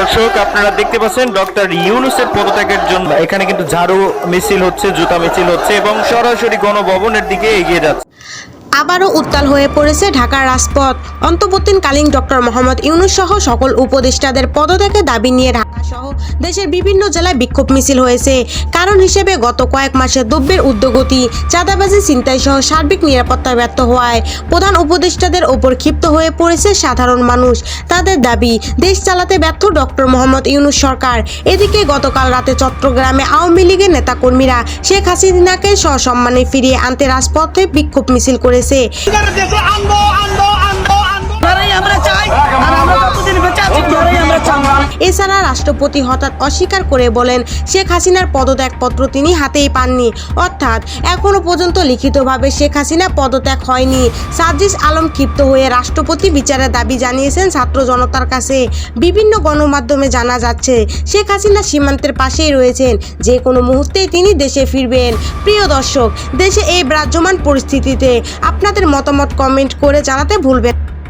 দর্শক, আপনারা দেখতে পাচ্ছেন ডক্টর ইউনুসের পদত্যাগের জন্য। এখানে কিন্তু ঝাড়ু মিছিল হচ্ছে, জুতা মিছিল হচ্ছে এবং সরাসরি গণভবনের দিকে এগিয়ে যাচ্ছে। আবারও উত্তাল হয়ে পড়েছে ঢাকার রাজপথ। অন্তর্বর্তীকালীন ডক্টর মোহাম্মদ ইউনুস সহ সকল উপদেষ্টাদের পদত্যাগের দাবি নিয়ে ঢাকা সহ দেশের বিভিন্ন জেলায় বিক্ষোভ মিছিল হয়েছে। কারণ হিসেবে গত কয়েক মাসে দ্রব্যের উদ্যোগতি চাঁদাবাজি, ছিনতাই সহ সার্বিক নিরাপত্তা ব্যর্থ হওয়ায় প্রধান উপদেষ্টাদের ওপর ক্ষিপ্ত হয়ে পড়েছে সাধারণ মানুষ। তাদের দাবি, দেশ চালাতে ব্যর্থ ডক্টর মোহাম্মদ ইউনুস সরকার। এদিকে গতকাল রাতে চট্টগ্রামে আওয়ামী লীগের নেতাকর্মীরা শেখ হাসিনাকে সসম্মানে ফিরিয়ে আনতে রাজপথে বিক্ষোভ মিছিল করেছে। এছাড়া রাষ্ট্রপতি হঠাৎ অস্বীকার করে বলেন, শেখ হাসিনার পদত্যাগপত্র তিনি হাতেই পাননি। অর্থাৎ এখনও পর্যন্ত লিখিতভাবে শেখ হাসিনা পদত্যাগ হয়নি। সার্জিস আলম ক্ষিপ্ত হয়ে রাষ্ট্রপতি বিচারের দাবি জানিয়েছেন ছাত্র জনতার কাছে। বিভিন্ন গণমাধ্যমে জানা যাচ্ছে, শেখ হাসিনা সীমান্তের পাশেই রয়েছেন। যে কোনো মুহূর্তেই তিনি দেশে ফিরবেন। প্রিয় দর্শক, দেশে এই বিরাজমান পরিস্থিতিতে আপনাদের মতামত কমেন্ট করে জানাতে ভুলবেন।